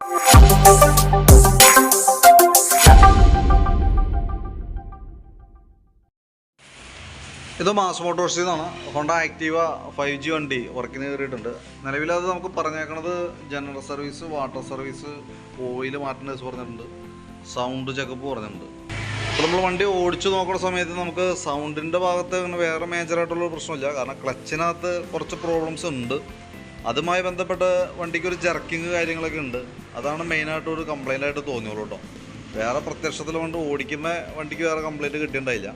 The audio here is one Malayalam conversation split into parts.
ഇത് മാസ് മോട്ടോഴ്സിൽ നിന്നാണ് ഹോണ്ട ആക്റ്റീവ ഫൈവ് ജി വണ്ടി വർക്കിന് കയറിയിട്ടുണ്ട്. നിലവിൽ അത് നമുക്ക് പറഞ്ഞേക്കണത് general service water service oil മാറ്റേണ്ടത് പറഞ്ഞിട്ടുണ്ട്. സൗണ്ട് ചെക്കപ്പ് പറഞ്ഞിട്ടുണ്ട്. അപ്പോൾ നമ്മൾ വണ്ടി ഓടിച്ചു നോക്കുന്ന സമയത്ത് നമുക്ക് സൗണ്ടിന്റെ ഭാഗത്ത് അങ്ങനെ വേറെ മേജറായിട്ടുള്ള പ്രശ്നമില്ല. കാരണം ക്ലച്ചിനകത്ത് കുറച്ച് പ്രോബ്ലംസ് ഉണ്ട്. അതുമായി ബന്ധപ്പെട്ട് വണ്ടിക്ക് ഒരു ജർക്കിങ് കാര്യങ്ങളൊക്കെ ഉണ്ട്. അതാണ് മെയിനായിട്ട് ഒരു കംപ്ലൈന്റ് ആയിട്ട് തോന്നിയുള്ളൂ കേട്ടോ. വേറെ പ്രത്യക്ഷത്തിൽ കൊണ്ട് ഓടിക്കുന്ന വണ്ടിക്ക് വേറെ കംപ്ലൈന്റ് കിട്ടിയിട്ടുണ്ടായില്ല.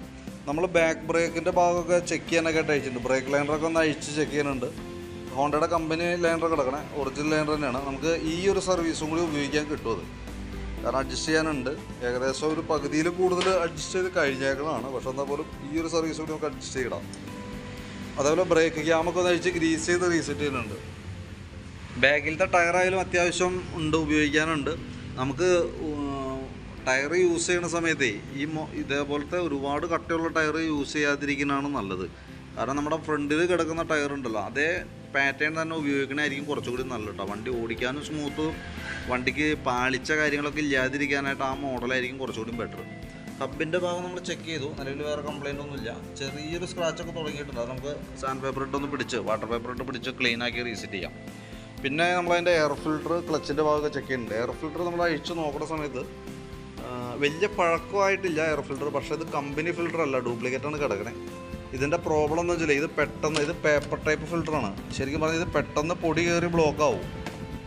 നമ്മൾ ബാക്ക് ബ്രേക്കിന്റെ ഭാഗമൊക്കെ ചെക്ക് ചെയ്യാനൊക്കെ ആയിട്ട് അയച്ചിട്ടുണ്ട്. ബ്രേക്ക് ലൈനറൊക്കെ ഒന്ന് അഴിച്ച് ചെക്ക് ചെയ്യുന്നുണ്ട് ഹോണ്ടയുടെ കമ്പനി ലൈനർ കിടക്കണേ. ഒറിജിനൽ ലൈനർ തന്നെയാണ്. നമുക്ക് ഈ ഒരു സർവീസും കൂടി ഉപയോഗിക്കാൻ കിട്ടും കാരണം അഡ്ജസ്റ്റ് ചെയ്യാനുണ്ട്. ഏകദേശം ഒരു പകുതിയിൽ കൂടുതൽ അഡ്ജസ്റ്റ് ചെയ്ത് കഴിഞ്ഞേക്കണതാണ്. പക്ഷെ എന്നാൽ പോലും ഈ ഒരു സർവീസും കൂടി നമുക്ക് അഡ്ജസ്റ്റ് ചെയ്യണം. അതേപോലെ ബ്രേക്ക് ക്യാമൊക്കെ ഒന്ന് അഴിച്ച് ഗ്രീസ് ചെയ്ത് റീസെറ്റ് ചെയ്യുന്നുണ്ട്. ബാക്കിലത്തെ ടയറായാലും അത്യാവശ്യം ഉണ്ട് ഉപയോഗിക്കാനുണ്ട്. നമുക്ക് ടയർ യൂസ് ചെയ്യുന്ന സമയത്തേ ഈ ഇതേപോലത്തെ ഒരുപാട് കട്ടിയുള്ള ടയർ യൂസ് ചെയ്യാതിരിക്കുന്നതാണ് നല്ലത്. കാരണം നമ്മുടെ ഫ്രണ്ടിൽ കിടക്കുന്ന ടയർ ഉണ്ടല്ലോ അതേ പാറ്റേൺ തന്നെ ഉപയോഗിക്കണമായിരിക്കും കുറച്ചുകൂടി നല്ലത് കേട്ടോ. വണ്ടി ഓടിക്കാനും സ്മൂത്ത് വണ്ടിക്ക് പാളിച്ച കാര്യങ്ങളൊക്കെ ഇല്ലാതിരിക്കാനായിട്ട് ആ മോഡലായിരിക്കും കുറച്ചുകൂടി ബെറ്റർ ഹബിന്റെ ഭാഗം നമ്മൾ ചെക്ക് ചെയ്തു നിലവിൽ വേറെ കംപ്ലൈന്റ് ഒന്നുമില്ല. ചെറിയൊരു സ്ക്രാച്ചൊക്കെ തുടങ്ങിയിട്ടുണ്ട് അത് നമുക്ക് സാൻഡ് പേപ്പർ ഇട്ടൊന്ന് പിടിച്ച് വാട്ടർ പേപ്പർ ഇട്ട് പിടിച്ച് ക്ലീൻ ആക്കി റീസെറ്റ് ചെയ്യാം. പിന്നെ നമ്മളതിന്റെ എയർ ഫിൽട്ടർ ക്ലച്ചിന്റെ ഭാഗമൊക്കെ ചെക്ക് ചെയ്യുന്നുണ്ട്. എയർ ഫിൽട്ടർ നമ്മൾ അഴിച്ച് നോക്കുന്ന സമയത്ത് വലിയ പഴക്കമായിട്ടില്ല എയർ ഫിൽട്ടർ പക്ഷേ ഇത് കമ്പനി ഫിൽട്ടർ അല്ല ഡ്യൂപ്ലിക്കേറ്റ് ആണ് കിടക്കണേ. ഇതിന്റെ പ്രോബ്ലം എന്ന് വെച്ചാൽ ഇത് പെട്ടെന്ന് ഇത് പേപ്പർ ടൈപ്പ് ഫിൽട്ടറാണ് ശരിക്കും പറഞ്ഞാൽ ഇത് പെട്ടെന്ന് പൊടി കയറി ബ്ലോക്ക് ആവും.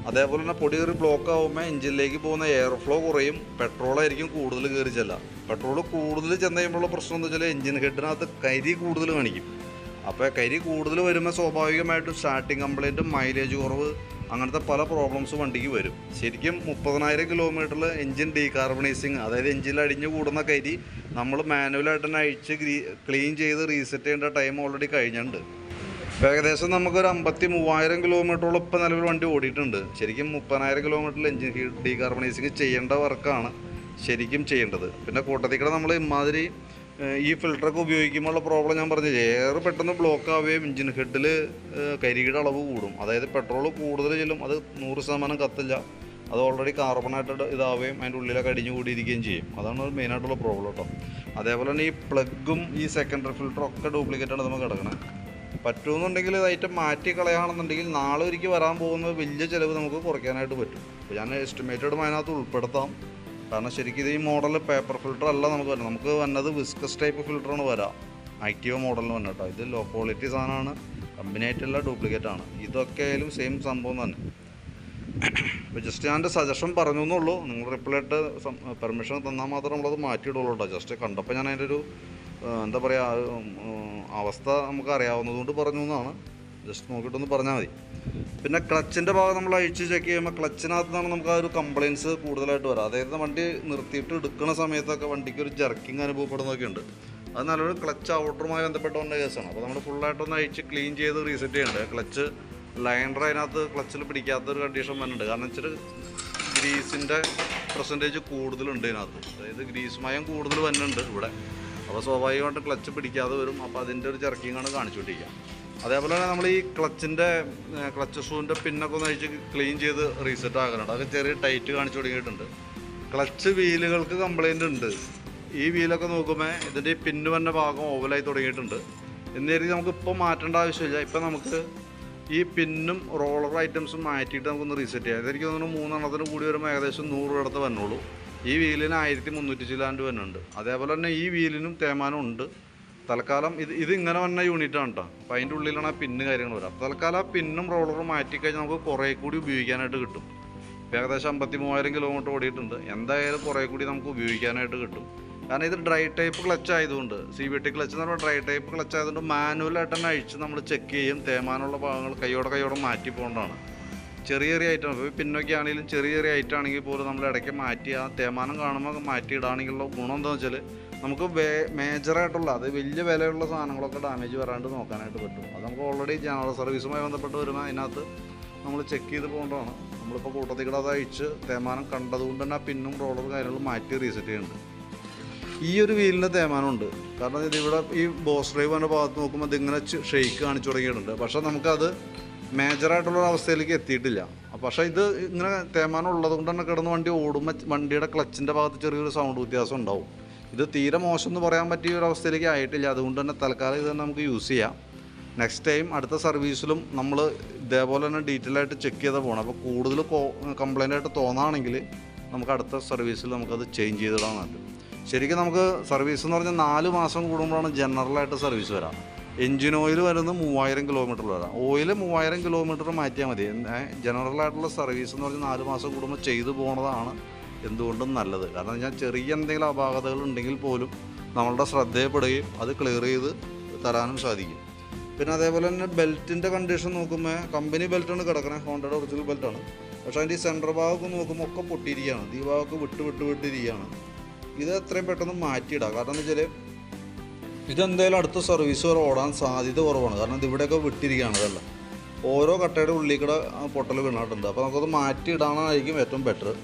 അതേപോലെ തന്നെ പൊടി കയറി ബ്ലോക്ക് ആവുമ്പോൾ എഞ്ചിനിലേക്ക് പോകുന്ന എയർ ഫ്ലോ കുറയും പെട്രോളായിരിക്കും കൂടുതൽ കയറി ചെല്ലുക. പെട്രോൾ കൂടുതൽ ചെന്ന് കഴിയുമ്പോഴുള്ള പ്രശ്നം എന്ന് വെച്ചാൽ എഞ്ചിൻ ഹെഡിനകത്ത് കരി കൂടുതൽ കാണിക്കും. അപ്പോൾ കരി കൂടുതൽ വരുമ്പോൾ സ്വാഭാവികമായിട്ടും സ്റ്റാർട്ടിങ് കംപ്ലൈന്റ് മൈലേജ് കുറവ് അങ്ങനത്തെ പല പ്രോബ്ലംസ് വണ്ടിക്ക് വരും. ശരിക്കും മുപ്പതിനായിരം കിലോമീറ്ററിൽ എഞ്ചിൻ ഡീകാർബണൈസിങ് അതായത് എഞ്ചിനിൽ അടിഞ്ഞു കൂടുന്ന കരി നമ്മൾ മാനുവലായിട്ട് തന്നെ അഴിച്ച് ക്ലീൻ ചെയ്ത് റീസെറ്റ് ചെയ്യേണ്ട ടൈം ഓൾറെഡി കഴിഞ്ഞിട്ടുണ്ട്. ഇപ്പോൾ ഏകദേശം നമുക്കൊരു അമ്പത്തി മൂവായിരം കിലോമീറ്ററോളം ഇപ്പോൾ നിലവിൽ വണ്ടി ഓടിയിട്ടുണ്ട്. ശരിക്കും മുപ്പതിനായിരം കിലോമീറ്ററിൽ എഞ്ചിൻ ഡീകാർബണൈസിങ് ചെയ്യേണ്ട വർക്കാണ് ശരിക്കും ചെയ്യേണ്ടത്. പിന്നെ കൂട്ടത്തിൽ കൂടെ നമ്മൾ ഇമാതിരി ഈ ഫിൽറ്ററൊക്കെ ഉപയോഗിക്കുമ്പോഴുള്ള പ്രോബ്ലം ഞാൻ പറഞ്ഞില്ലേ എയർ പെട്ടെന്ന് ബ്ലോക്ക് ആവുകയും എഞ്ചിൻ ഹെഡിൽ കരിയുടെ അളവ് കൂടും. അതായത് പെട്രോൾ കൂടുതൽ ചെല്ലും അത് നൂറ് ശതമാനം കത്തില്ല. അത് ഓൾറെഡി കാർബണായിട്ട് ഇതാവുകയും അതിന്റെ ഉള്ളിലൊക്കെ അടിഞ്ഞു കൂടിയിരിക്കുകയും ചെയ്യും. അതാണ് മെയിനായിട്ടുള്ള പ്രോബ്ലം കേട്ടോ അതേപോലെ തന്നെ ഈ പ്ലഗും ഈ സെക്കൻഡറി ഫിൽറ്ററും ഒക്കെ ഡ്യൂപ്ലിക്കേറ്റ് ആണ് നമുക്ക് കിടക്കണത് പറ്റുമെന്നുണ്ടെങ്കിൽ ഇത് ഐറ്റം മാറ്റി കളയുകയാണെന്നുണ്ടെങ്കിൽ നാളെ ഒരിക്കൽ വരാൻ പോകുന്ന വലിയ ചിലവ് നമുക്ക് കുറയ്ക്കാനായിട്ട് പറ്റും. അപ്പോൾ ഞാൻ എസ്റ്റിമേറ്റഡ് അതിനകത്ത് ഉൾപ്പെടുത്താം. കാരണം ശരിക്കും ഇത് ഈ മോഡൽ പേപ്പർ ഫിൽറ്റർ അല്ല നമുക്ക് വരുന്നത്. നമുക്ക് വന്നത് വിസ്കസ് ടൈപ്പ് ഫിൽറ്ററാണ് വരാം. ആക്റ്റീവ മോഡലിന് വന്നിട്ടോ ഇത് ലോ ക്വാളിറ്റി സാധനമാണ്. കമ്പനി ആയിട്ടുള്ള ഡ്യൂപ്ലിക്കേറ്റ് ആണ്. ഇതൊക്കെ ആയാലും സെയിം സംഭവം തന്നെ. അപ്പോൾ ജസ്റ്റ് ഞാൻ എന്റെ സജഷൻ പറഞ്ഞു എന്നുള്ളൂ. നിങ്ങൾ റിപ്ലൈ ഇട്ട് പെർമിഷൻ തന്നാൽ മാത്രം നമ്മളത് മാറ്റിയിടുള്ളൂ കേട്ടോ. ജസ്റ്റ് കണ്ടപ്പോൾ ഞാൻ അതിന്റെ ഒരു എന്താ പറയുക അവസ്ഥ നമുക്ക് അറിയാവുന്നതുകൊണ്ട് പറഞ്ഞു എന്നാണ്. ജസ്റ്റ് നോക്കിയിട്ടൊന്ന് പറഞ്ഞാൽ മതി. പിന്നെ ക്ലച്ചിന്റെ ഭാഗം നമ്മൾ അഴിച്ച് ചെക്ക് ചെയ്യുമ്പോൾ ക്ലച്ചിനകത്ത് നിന്നാണ് നമുക്ക് ആ ഒരു കംപ്ലയിൻസ് കൂടുതലായിട്ട് വരാം. അതായത് വണ്ടി നിർത്തിയിട്ട് എടുക്കുന്ന സമയത്തൊക്കെ വണ്ടിക്ക് ഒരു ജർക്കിങ് അനുഭവപ്പെടുന്നതൊക്കെ ഉണ്ട്. അത് നല്ലൊരു ക്ലച്ച് ഔട്ടറുമായി ബന്ധപ്പെട്ട വന്ന കേസാണ് അപ്പോൾ നമ്മൾ ഫുള്ളായിട്ടൊന്ന് അഴിച്ച് ക്ലീൻ ചെയ്ത് റീസെറ്റ് ചെയ്യേണ്ടത് ക്ലച്ച് ലൈനർ അതിനകത്ത് ക്ലച്ചിൽ പിടിക്കാത്തൊരു കണ്ടീഷൻ വരുന്നുണ്ട് കാരണം വെച്ചിട്ട് ഗ്രീസിന്റെ പെർസെന്റേജ് കൂടുതലുണ്ട് ഇതിനകത്ത്. അതായത് ഗ്രീസ് മയം കൂടുതൽ വരുന്നുണ്ട് ഇവിടെ. അപ്പോൾ സ്വാഭാവികമായിട്ട് ക്ലച്ച് പിടിക്കാതെ വരും. അപ്പോൾ അതിന്റെ ഒരു ചെറുക്കിങ്ങാണ് കാണിച്ചുകൊണ്ടിരിക്കുക. അതേപോലെ തന്നെ നമ്മൾ ഈ ക്ലച്ചിന്റെ ക്ലച്ച് ഷൂവിന്റെ പിന്നൊക്കെ ഒന്ന് അഴിച്ച് ക്ലീൻ ചെയ്ത് റീസെറ്റ് ആക്കുന്നുണ്ട് അതൊക്കെ ചെറിയ ടൈറ്റ് കാണിച്ചു തുടങ്ങിയിട്ടുണ്ട്. ക്ലച്ച് വീലുകൾക്ക് കംപ്ലൈന്റ് ഉണ്ട്. ഈ വീലൊക്കെ നോക്കുമ്പോൾ ഇതിന്റെ ഈ പിന്നു വന്ന ഭാഗം ഓവലായി തുടങ്ങിയിട്ടുണ്ട്. എന്നേരി നമുക്ക് ഇപ്പോൾ മാറ്റേണ്ട ആവശ്യമില്ല. ഇപ്പം നമുക്ക് ഈ പിന്നും റോളർ ഐറ്റംസും മാറ്റിയിട്ട് നമുക്കൊന്ന് റീസെറ്റ് ചെയ്യാം. ഇതെനിക്ക് തോന്നുന്നു മൂന്നെണ്ണത്തിന് കൂടി വരുമ്പോൾ ഏകദേശം നൂറ് രൂപ അടുത്ത് വന്നുള്ളൂ ഈ വീലിന് ആയിരത്തി മുന്നൂറ്റി ചില്ലാണ്ട് വരുന്നുണ്ട്. അതേപോലെ തന്നെ ഈ വീലിനും തേമാനം ഉണ്ട്. തൽക്കാലം ഇത് ഇത് ഇങ്ങനെ വന്ന യൂണിറ്റ് ആണ് കേട്ടോ അപ്പോൾ അതിന്റെ ഉള്ളിലാണ് ആ പിന്ന് കാര്യങ്ങൾ വരാം. അപ്പം തൽക്കാലം ആ പിന്നും റോളറും മാറ്റിക്കഴിഞ്ഞാൽ നമുക്ക് കുറേ കൂടി ഉപയോഗിക്കാനായിട്ട് കിട്ടും. ഇപ്പോൾ ഏകദേശം അമ്പത്തി മൂവായിരം കിലോമീറ്റർ ഓടിയിട്ടുണ്ട്. എന്തായാലും കുറേ കൂടി നമുക്ക് ഉപയോഗിക്കാനായിട്ട് കിട്ടും. കാരണം ഇത് ഡ്രൈ ടൈപ്പ് ക്ലച്ച് ആയതുകൊണ്ട് സി ബി ടി ക്ലച്ച് എന്ന് പറയുമ്പോൾ ഡ്രൈ ടൈപ്പ് ക്ലച്ച് ആയതുകൊണ്ട് മാനുവലായിട്ട് തന്നെ അഴിച്ച് നമ്മൾ ചെക്ക് ചെയ്യും തേമാനുള്ള ഭാഗങ്ങൾ കൈയോടെ കൈയോടെ മാറ്റി പോകേണ്ടതാണ്. ചെറിയ ചെറിയ ഐറ്റം ഇപ്പോൾ പിന്നൊക്കെ ആണെങ്കിലും ചെറിയ ചെറിയ ഐറ്റം ആണെങ്കിൽ പോലും നമ്മൾ ഇടയ്ക്ക് മാറ്റി ആ തേമാനം കാണുമ്പോൾ മാറ്റിയിടാണെങ്കിലുള്ള ഗുണം എന്താണെന്ന് വെച്ചാൽ നമുക്ക് മേജറായിട്ടുള്ള അത് വലിയ വിലയുള്ള സാധനങ്ങളൊക്കെ ഡാമേജ് വരാണ്ട് നോക്കാനായിട്ട് പറ്റും. അത് നമുക്ക് ഓൾറെഡി ജനറൽ സർവീസുമായി ബന്ധപ്പെട്ട് വരുമ്പോൾ അതിനകത്ത് നമ്മൾ ചെക്ക് ചെയ്ത് പോകേണ്ടതാണ്. നമ്മളിപ്പോൾ കൂട്ടത്തിൽ കൂടെ അത് അഴിച്ച് തേമാനം കണ്ടതുകൊണ്ട് തന്നെ ആ പിന്നും റോളറും കാര്യങ്ങളും മാറ്റി റീസെറ്റ് ചെയ്യുന്നുണ്ട് ഈ ഒരു വീലിന്റെ തേമാനമുണ്ട്. കാരണം ഇത് ഇവിടെ ഈ ബോസ് ഡ്രൈവറിന്റെ ഭാഗത്ത് നോക്കുമ്പോൾ ഇതിങ്ങനെ ഷെയ്ക്ക് കാണിച്ചു തുടങ്ങിയിട്ടുണ്ട്. പക്ഷേ നമുക്കത് മേജറായിട്ടുള്ള അവസ്ഥയിലേക്ക് എത്തിയിട്ടില്ല. പക്ഷേ ഇത് ഇങ്ങനെ തേമാനം ഉള്ളത് കൊണ്ട് തന്നെ കിടന്ന് വണ്ടി ഓടുമ്പോൾ വണ്ടിയുടെ ക്ലച്ചിന്റെ ഭാഗത്ത് ചെറിയൊരു സൗണ്ട് വ്യത്യാസം ഉണ്ടാവും. ഇത് തീരെ മോശം എന്ന് പറയാൻ പറ്റിയ ഒരു അവസ്ഥയിലേക്ക് ആയിട്ടില്ല. അതുകൊണ്ട് തന്നെ തൽക്കാലം ഇത് നമുക്ക് യൂസ് ചെയ്യാം. നെക്സ്റ്റ് ടൈം അടുത്ത സർവീസിലും നമ്മൾ ഇതേപോലെ തന്നെ ഡീറ്റെയിൽ ആയിട്ട് ചെക്ക് ചെയ്താൽ പോകണം അപ്പോൾ കൂടുതൽ കംപ്ലൈന്റ് ആയിട്ട് തോന്നുകയാണെങ്കിൽ നമുക്ക് അടുത്ത സർവീസിൽ നമുക്കത് ചേഞ്ച് ചെയ്തിടാൻ പറ്റും. ശരിക്കും നമുക്ക് സർവീസ് എന്ന് പറഞ്ഞാൽ നാല് മാസം കൂടുമ്പോഴാണ് ജനറലായിട്ട് സർവീസ് വരാം. എഞ്ചിൻ ഓയിൽ വരുന്നത് മൂവായിരം കിലോമീറ്റർ വരാം. ഓയിൽ മൂവായിരം കിലോമീറ്റർ മാറ്റിയാൽ മതി. ജനറൽ ആയിട്ടുള്ള സർവീസ് എന്ന് പറഞ്ഞാൽ നാല് മാസം കൂടുമ്പോൾ ചെയ്തു പോകുന്നതാണ് എന്തുകൊണ്ടും നല്ലത്. കാരണം ഞാൻ ചെറിയ എന്തെങ്കിലും അപാകതകൾ ഉണ്ടെങ്കിൽ പോലും നമ്മളുടെ ശ്രദ്ധയപ്പെടുകയും അത് ക്ലിയർ ചെയ്ത് തരാനും സാധിക്കും. പിന്നെ അതേപോലെ തന്നെ ബെൽറ്റിന്റെ കണ്ടീഷൻ നോക്കുമ്പോൾ കമ്പനി ബെൽറ്റാണ് കിടക്കണേ ഹോണ്ടയുടെ ഒറിജിനൽ ബെൽറ്റാണ് പക്ഷേ അതിന്റെ ഈ സെന്റർ ഭാഗമൊക്കെ നോക്കുമ്പോൾ ഒക്കെ പൊട്ടിയിരിക്കുകയാണ്. ഈ ഭാഗമൊക്കെ വിട്ട് വിട്ട് വിട്ടിരിക്കുകയാണ്. ഇത് എത്രയും പെട്ടെന്ന് മാറ്റിയിടാം. കാരണം എന്ന് വെച്ചാൽ ഇതെന്തായാലും അടുത്ത സർവീസ് വരെ ഓടാൻ സാധ്യത കുറവാണ്. കാരണം ഇത് ഇവിടെയൊക്കെ വിട്ടിരിക്കുകയാണ് അതല്ല ഓരോ കട്ടയുടെ ഉള്ളിൽ കൂടെ പൊട്ടൽ വീണിട്ടുണ്ട്. അപ്പോൾ നമുക്കത് മാറ്റിയിടാനായിരിക്കും ഏറ്റവും ബെറ്റർ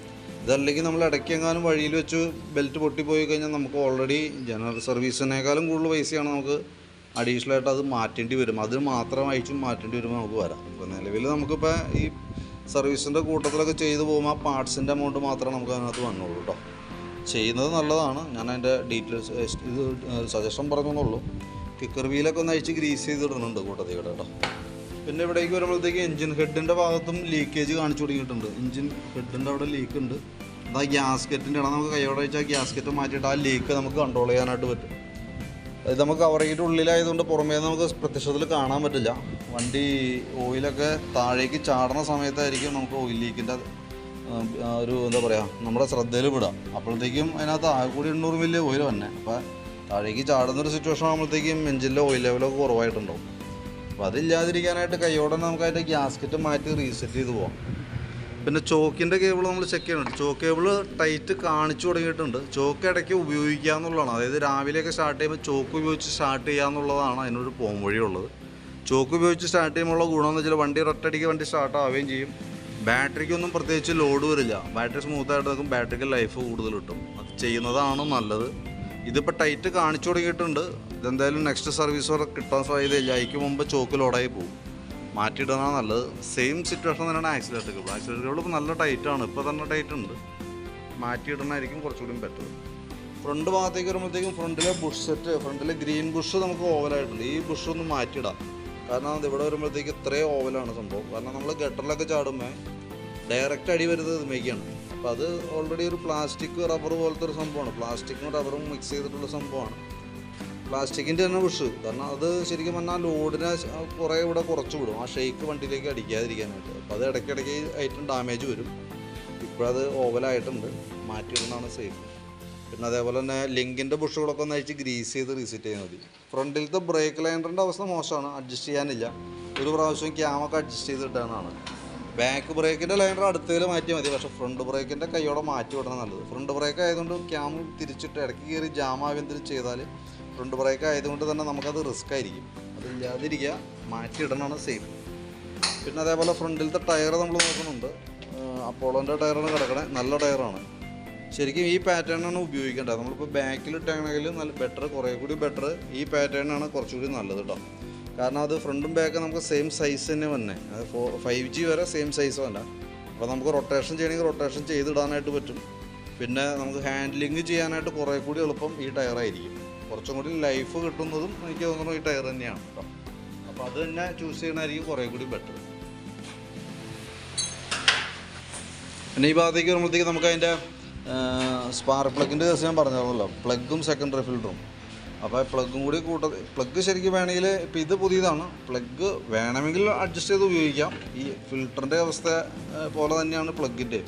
ഇതല്ലെങ്കിൽ നമ്മൾ ഇടയ്ക്കെങ്ങാനും വഴിയിൽ വെച്ച് ബെൽറ്റ് പൊട്ടിപ്പോയി കഴിഞ്ഞാൽ നമുക്ക് ഓൾറെഡി ജനറൽ സർവീസിനേക്കാളും കൂടുതൽ പൈസയാണ് നമുക്ക് അഡീഷണലായിട്ട് അത് മാറ്റേണ്ടി വരും. അത് മാത്രം അയച്ചും മാറ്റേണ്ടി വരുമ്പോൾ നമുക്ക് വരാം. ഇപ്പോൾ നിലവിൽ നമുക്കിപ്പോൾ ഈ സർവീസിന്റെ കൂട്ടത്തിലൊക്കെ ചെയ്തു പോകുമ്പോൾ ആ പാർട്സിന്റെ എമൗണ്ട് മാത്രമേ നമുക്ക് അതിനകത്ത് വന്നുള്ളൂ കേട്ടോ ചെയ്യുന്നത് നല്ലതാണ്. ഞാൻ അതിന്റെ ഡീറ്റെയിൽസ് ഇത് സജഷൻ പറഞ്ഞെന്നുള്ളൂ കിക്കർ വീലൊക്കെ ഒന്ന് അയച്ച് ഗ്രീസ് ചെയ്തിടുന്നുണ്ട് കൂട്ടത്തിൽ കേട്ടോ പിന്നെ ഇവിടേക്ക് വരുമ്പോഴത്തേക്ക് എഞ്ചിൻ ഹെഡിന്റെ ഭാഗത്തും ലീക്കേജ് കാണിച്ചു തുടങ്ങിയിട്ടുണ്ട് എഞ്ചിൻ ഹെഡിന്റെ അവിടെ ലീക്ക് ഉണ്ട്. അത് ആ ഗ്യാസ്കറ്റിന്റെ ആണ് നമുക്ക് കൈയോടെ വെച്ചാൽ ഗ്യാസ്കറ്റ് മാറ്റിയിട്ട് ആ ലീക്ക് നമുക്ക് കൺട്രോൾ ചെയ്യാനായിട്ട് പറ്റും. ഇത് നമുക്ക് കവർ ചെയ്തിട്ട് ഉള്ളിലായതുകൊണ്ട് പുറമേ നമുക്ക് പ്രത്യക്ഷത്തിൽ കാണാൻ പറ്റില്ല. വണ്ടി ഓയിലൊക്കെ താഴേക്ക് ചാടുന്ന സമയത്തായിരിക്കും നമുക്ക് ഓയിൽ ലീക്കിന്റെ ഒരു എന്താ പറയുക നമ്മുടെ ശ്രദ്ധയിൽ വിടാം അപ്പോഴത്തേക്കും അതിനകത്ത് ആകെ കൂടി എണ്ണൂറ് മില്ലി ഓയിൽ തന്നെ അപ്പോൾ താഴേക്ക് ചാടുന്നൊരു സിറ്റുവേഷൻ ആകുമ്പോഴത്തേക്കും എഞ്ചിനിലെ ഓയിൽ ലെവലൊക്കെ കുറവായിട്ടുണ്ടാവും. അപ്പോൾ അതില്ലാതിരിക്കാനായിട്ട് കൈയോടെ നമുക്ക് അതിന്റെ ഗ്യാസ്കറ്റ് മാറ്റി റീസെറ്റ് ചെയ്ത് പോവാം. പിന്നെ ചോക്കിന്റെ കേബിൾ നമ്മൾ ചെക്ക് ചെയ്യുന്നുണ്ട് ചോക്ക് കേബിൾ ടൈറ്റ് കാണിച്ചു തുടങ്ങിയിട്ടുണ്ട്. ചോക്ക് ഇടയ്ക്ക് ഉപയോഗിക്കുക എന്നുള്ളതാണ്. അതായത് രാവിലെയൊക്കെ സ്റ്റാർട്ട് ചെയ്യുമ്പോൾ ചോക്ക് ഉപയോഗിച്ച് സ്റ്റാർട്ട് ചെയ്യുക എന്നുള്ളതാണ് അതിനൊരു പോം വഴിയുള്ളത്. ചോക്ക് ഉപയോഗിച്ച് സ്റ്റാർട്ട് ചെയ്യുമ്പോൾ ഉള്ള ഗുണമെന്ന് വെച്ചാൽ വണ്ടി റട്ടടിക്ക് വണ്ടി സ്റ്റാർട്ട് ആവുകയും ചെയ്യും. ബാറ്ററിക്കൊന്നും പ്രത്യേകിച്ച് ലോഡ് വരില്ല. ബാറ്ററി സ്മൂത്തായിട്ട് നിൽക്കും. ബാറ്ററിക്ക് ലൈഫ് കൂടുതൽ കിട്ടും. അത് ചെയ്യുന്നതാണ് നല്ലത്. ഇതിപ്പോൾ ടൈറ്റ് കാണിച്ചു തുടങ്ങിയിട്ടുണ്ട്. ഇതെന്തായാലും നെക്സ്റ്റ് സർവീസ് വരെ കിട്ടാൻ സാധ്യതയില്ല. അതിക്ക് മുമ്പ് ചോക്ക് ലോഡായി പോകും. മാറ്റിയിടുന്നതാണ് നല്ലത്. സെയിം സിറ്റുവേഷൻ തന്നെയാണ് ആക്സിലേറ്റർ കേബിൾ ആക്സിലേറ്റർ കേബിൾ ഇപ്പോൾ നല്ല ടൈറ്റാണ് ഇപ്പോൾ തന്നെ ടൈറ്റ് ഉണ്ട്. മാറ്റിയിടുന്നതായിരിക്കും കുറച്ചുകൂടി ബെറ്റർ ഫ്രണ്ട് ഭാഗത്തേക്ക് വരുമ്പോഴത്തേക്കും ഫ്രണ്ടിലെ ബുഷ് സെറ്റ് ഫ്രണ്ടിലെ ഗ്രീൻ ബുഷ് നമുക്ക് ഓവലായിട്ടുണ്ട് ഈ ബുഷ് ഒന്ന് മാറ്റിയിടാം. കാരണം ഇവിടെ വരുമ്പോഴത്തേക്ക് ഇത്രയും ഓവലാണ് സംഭവം. കാരണം നമ്മൾ ഗട്ടറിലൊക്കെ ചാടുമ്പോൾ ഡയറക്റ്റ് അടി വരുന്നത് ഇതുമേക്കാണ് അപ്പോൾ അത് ഓൾറെഡി ഒരു പ്ലാസ്റ്റിക് റബ്ബർ പോലത്തെ ഒരു സംഭവമാണ്. പ്ലാസ്റ്റിക്കും റബ്ബറും മിക്സ് ചെയ്തിട്ടുള്ള സംഭവമാണ്. പ്ലാസ്റ്റിക്കിന്റെ തന്നെ വിഷു. കാരണം അത് ശരിക്കും പറഞ്ഞാൽ ലോഡിനെ കുറേ ഇവിടെ കുറച്ച് വിടും. ആ ഷെയ്ക്ക് വണ്ടിയിലേക്ക് അടിക്കാതിരിക്കാനായിട്ട്. അപ്പോൾ അത് ഇടയ്ക്കിടയ്ക്ക് ഐറ്റം ഡാമേജ് വരും. ഇപ്പോഴത് ഓവലായിട്ടുണ്ട് മാറ്റിയിടുന്നതാണ് സേഫ് പിന്നെ അതേപോലെ തന്നെ ലിങ്കിന്റെ ബുഷുകളൊക്കെ ഒന്ന് അഴിച്ച് ഗ്രീസ് ചെയ്ത് റീസെറ്റ് ചെയ്താൽ മതി. ഫ്രണ്ടിലത്തെ ബ്രേക്ക് ലൈൻഡറിന്റെ അവസ്ഥ മോശമാണ്. അഡ്ജസ്റ്റ് ചെയ്യാനില്ല. ഒരു പ്രാവശ്യം ക്യാമൊക്കെ അഡ്ജസ്റ്റ് ചെയ്തിട്ടാണ് ബാക്ക് ബ്രേക്കിന്റെ ലൈനർ അടുത്തതിൽ മാറ്റിയാൽ മതി. പക്ഷേ ഫ്രണ്ട് ബ്രേക്കിന്റെ കൈയോടെ മാറ്റി വിടണം നല്ലത്. ഫ്രണ്ട് ബ്രേക്ക് ആയതുകൊണ്ട് ക്യാമ് തിരിച്ചിട്ട് ഇടയ്ക്ക് കയറി ജാം എന്തെങ്കിലും ചെയ്താൽ ഫ്രണ്ട് ബ്രേക്ക് ആയതുകൊണ്ട് തന്നെ നമുക്കത് റിസ്ക് ആയിരിക്കും. അതില്ലാതിരിക്കുക മാറ്റിയിടണമാണ് സേഫ് പിന്നെ അതേപോലെ ഫ്രണ്ടിലത്തെ ടയർ നമ്മൾ നോക്കുന്നുണ്ട്. അപ്പോളോന്റെ ടയറാണ് കിടക്കണേ. നല്ല ടയറാണ്. ശരിക്കും ഈ പാറ്റേണാണ് ഉപയോഗിക്കേണ്ടത്. നമ്മളിപ്പോൾ ബാക്കിലിട്ടാണെങ്കിലും നല്ല ബെറ്റർ കുറേ കൂടി ബെറ്റർ ഈ പാറ്റേണാണ് കുറച്ചുകൂടി നല്ലത് കേട്ടോ കാരണം അത് ഫ്രണ്ടും ബാക്കും നമുക്ക് സെയിം സൈസ് തന്നെ വന്നേ. അത് ഫോ ഫൈവ് ജി വരെ സെയിം സൈസ് വന്ന അപ്പോൾ നമുക്ക് റൊട്ടേഷൻ ചെയ്യണമെങ്കിൽ റൊട്ടേഷൻ ചെയ്തിടാനായിട്ട് പറ്റും. പിന്നെ നമുക്ക് ഹാൻഡ്ലിങ് ചെയ്യാനായിട്ട് കുറേ കൂടി എളുപ്പം ഈ ടയറായിരിക്കും കുറച്ചും കൂടി ലൈഫ് കിട്ടുന്നതും എനിക്ക് തോന്നുന്നു ഈ ടയർ തന്നെയാണ് കേട്ടോ അപ്പോൾ അത് തന്നെ ചൂസ് ചെയ്യണമായിരിക്കും കുറേ കൂടി ബെറ്റർ പിന്നെ ഈ ഭാഗത്തേക്ക് വരുമ്പോഴത്തേക്ക് നമുക്ക് അതിന്റെ സ്പാർക്ക് പ്ലഗിന്റെ കേസ് ഞാൻ പറഞ്ഞിരുന്നല്ലോ പ്ലഗും സെക്കൻഡറി ഫിൽറ്ററും അപ്പോൾ പ്ലഗും കൂടി കൂട്ട പ്ലഗ് ശരിക്കും വേണമെങ്കിൽ ഇപ്പോൾ ഇത് പുതിയതാണ്. പ്ലഗ് വേണമെങ്കിൽ അഡ്ജസ്റ്റ് ചെയ്ത് ഉപയോഗിക്കാം. ഈ ഫിൽറ്ററിന്റെ അവസ്ഥ പോലെ തന്നെയാണ് പ്ലഗിന്റെ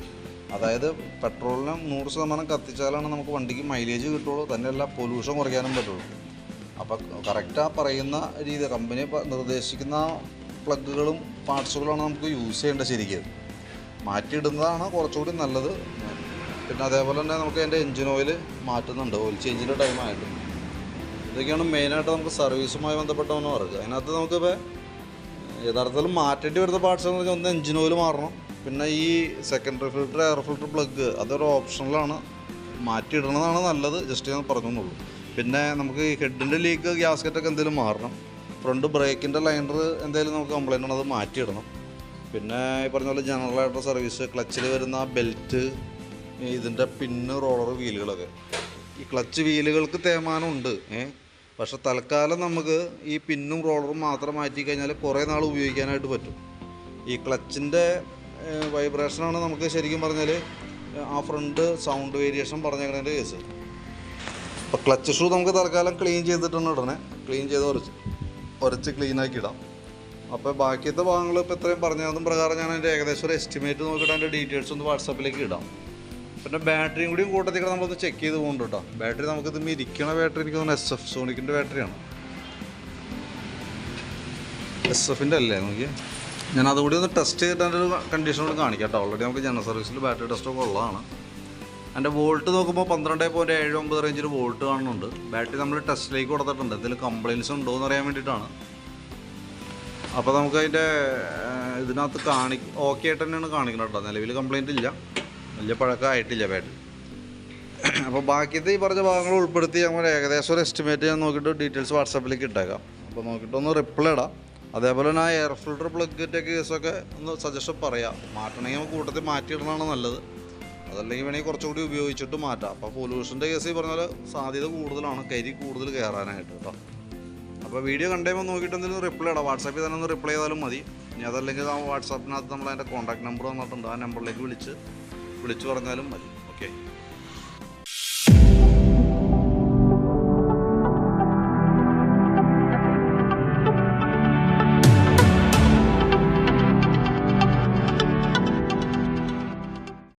അതായത് പെട്രോളിന് നൂറ് ശതമാനം കത്തിച്ചാലാണ് നമുക്ക് വണ്ടിക്ക് മൈലേജ് കിട്ടുള്ളൂ. തന്നെയല്ല പൊല്യൂഷൻ കുറയ്ക്കാനും പറ്റുള്ളൂ. അപ്പോൾ കറക്റ്റ് ആ പറയുന്ന രീതി കമ്പനി നിർദ്ദേശിക്കുന്ന പ്ലഗുകളും പാർട്സുകളാണ് നമുക്ക് യൂസ് ചെയ്യേണ്ടത് ശരിക്കും. മാറ്റിയിടുന്നതാണ് കുറച്ചുകൂടി നല്ലത്. പിന്നെ അതേപോലെ തന്നെ നമുക്ക് അതിന്റെ എൻജിൻ ഓയിൽ മാറ്റുന്നുണ്ട്. ഓയിൽ ചേഞ്ചിന്റെ ടൈമായിട്ട് ഇതൊക്കെയാണ് മെയിനായിട്ട് നമുക്ക് സർവീസുമായി ബന്ധപ്പെട്ട ഒന്ന് പറയുക. അതിനകത്ത് നമുക്കിപ്പോൾ യഥാർത്ഥത്തിൽ മാറ്റേണ്ടി വരുന്ന പാർട്സ് എന്ന് പറഞ്ഞാൽ ഒന്ന് എഞ്ചിൻ ഓയിൽ മാറണം. പിന്നെ ഈ secondary filter air filter plug അതൊരു ഓപ്ഷണലാണ് മാറ്റിയിടണതാണ് നല്ലത് ജസ്റ്റ് ഞാൻ പറഞ്ഞെന്നുള്ളൂ. പിന്നെ നമുക്ക് ഈ ഹെഡിന്റെ ലീക്ക് ഗ്യാസ്കറ്റൊക്കെ എന്തെങ്കിലും മാറണം. ഫ്രണ്ട് ബ്രേക്കിന്റെ ലൈനർ എന്തെങ്കിലും നമുക്ക് കംപ്ലൈന്റ് ആണ് അത് മാറ്റിയിടണം. പിന്നെ ഈ പറഞ്ഞ പോലെ ജനറൽ ആയിട്ടുള്ള സർവീസ് ക്ലച്ചിൽ വരുന്ന ബെൽറ്റ് ഇതിന്റെ പിന്ന് റോളർ വീലുകളൊക്കെ ഈ ക്ലച്ച് വീലുകൾക്ക് തേമാനം ഉണ്ട് ഏ പക്ഷെ തൽക്കാലം നമുക്ക് ഈ പിന്നും റോളറും മാത്രം മാറ്റി കഴിഞ്ഞാൽ കുറേ നാൾ ഉപയോഗിക്കാനായിട്ട് പറ്റും. ഈ ക്ലച്ചിന്റെ വൈബ്രേഷനാണ് നമുക്ക് ശരിക്കും പറഞ്ഞാൽ ആ ഫ്രണ്ട് സൗണ്ട് വേരിയേഷൻ പറഞ്ഞേക്കണതിന്റെ കേസ്. അപ്പോൾ ക്ലച്ച് ഷൂ നമുക്ക് തൽക്കാലം ക്ലീൻ ചെയ്തിട്ടുണ്ട് ഇടണേ ക്ലീൻ ചെയ്ത് ഉരച്ച് ഉരച്ച് ക്ലീൻ ആക്കി ഇടാം. അപ്പോൾ ബാക്കിയത്തെ ഭാഗങ്ങൾ ഇപ്പോൾ ഇത്രയും പറഞ്ഞതും പ്രകാരം ഞാൻ അതിന്റെ ഏകദേശം ഒരു എസ്റ്റിമേറ്റ് നോക്കിയിട്ട് അതിന്റെ ഡീറ്റെയിൽസ് ഒന്ന് വാട്സാപ്പിലേക്ക് ഇടാം. പിന്നെ ബാറ്ററിയും കൂടി കൂട്ടത്തിൽ കൂടെ നമ്മളൊന്ന് ചെക്ക് ചെയ്ത് പോകുന്നുണ്ട് കേട്ടോ. ബാറ്ററി നമുക്ക് ഇത് ഇരിക്കണ ബാറ്ററി എനിക്ക് തോന്നുന്നു എസ് എഫ് സോണിക്കിന്റെ ബാറ്ററിയാണ് എസ് എഫിന്റെ അല്ലേ നോക്കി ഞാൻ അതുകൂടി ഒന്ന് ടെസ്റ്റ് ചെയ്തിട്ട് അതിന്റെ ഒരു കൂടി കാണിക്കാം കേട്ടോ. ഓൾറെഡി നമുക്ക് ജനറൽ സർവീസിൽ ബാറ്ററി ടെസ്റ്റൊക്കെ ഉള്ളതാണ്. എന്റെ വോൾട്ട് നോക്കുമ്പോൾ പന്ത്രണ്ട് പോയിന്റ് ഏഴ് ഒമ്പത് റേഞ്ചിൽ വോൾട്ട് കാണുന്നുണ്ട്. ബാറ്ററി നമ്മൾ ടെസ്റ്റിലേക്ക് കൊടുത്തിട്ടുണ്ട്. എന്തെങ്കിലും കംപ്ലയിൻസ് ഉണ്ടോ എന്ന് അറിയാൻ വേണ്ടിയിട്ടാണ്. അപ്പോൾ നമുക്ക് അതിന്റെ ഇതിനകത്ത് കാണി ഓക്കെ ആയിട്ട് തന്നെയാണ് കാണിക്കുന്നത് കേട്ടോ. നിലവിൽ കംപ്ലയിന്റ് ഇല്ല. വലിയ പഴക്കമായിട്ടില്ല ബാറ്ററി അപ്പോൾ ബാക്കിയത്തെ ഈ പറഞ്ഞ ഭാഗങ്ങൾ ഉൾപ്പെടുത്തി നമ്മൾ ഏകദേശം ഒരു എസ്റ്റിമേറ്റ് ഞാൻ നോക്കിയിട്ട് ഡീറ്റെയിൽസ് വാട്സാപ്പിലേക്ക് ഇട്ടേക്കാം. അപ്പോൾ നോക്കിയിട്ട് ഒന്ന് റിപ്ലൈ ഇടാം. അതേപോലെ തന്നെ ആ എയർ ഫിൽട്ടർ പ്ലഗിന്റെ കേസൊക്കെ ഒന്ന് സജഷൻ പറയാം. മാറ്റണമെങ്കിൽ നമുക്ക് കൂട്ടത്തിൽ മാറ്റിയിടണമാണ് നല്ലത്. അതല്ലെങ്കിൽ വേണമെങ്കിൽ കുറച്ചുകൂടി ഉപയോഗിച്ചിട്ട് മാറ്റാം. അപ്പോൾ പൊല്യൂഷന്റെ കേസ് ഈ പറഞ്ഞ പോലെ സാധ്യത കൂടുതലാണ്. കരി കൂടുതൽ കയറാനായിട്ട് കേട്ടോ. അപ്പോൾ വീഡിയോ കണ്ടുമ്പോൾ നോക്കിയിട്ട് എന്തെങ്കിലും റിപ്ലൈ ഇടാം. വാട്സാപ്പിൽ തന്നെ ഒന്ന് റിപ്ലൈ ചെയ്താലും മതി. ഇനി അതല്ലെങ്കിൽ വാട്സാപ്പിനകത്ത് നമ്മൾ അതിന്റെ കോൺടാക്ട് നമ്പർ തന്നിട്ടുണ്ട് ആ നമ്പറിലേക്ക് വിളിച്ച് വിളിച്ചു പറഞ്ഞാലും മതി. ഓക്കെ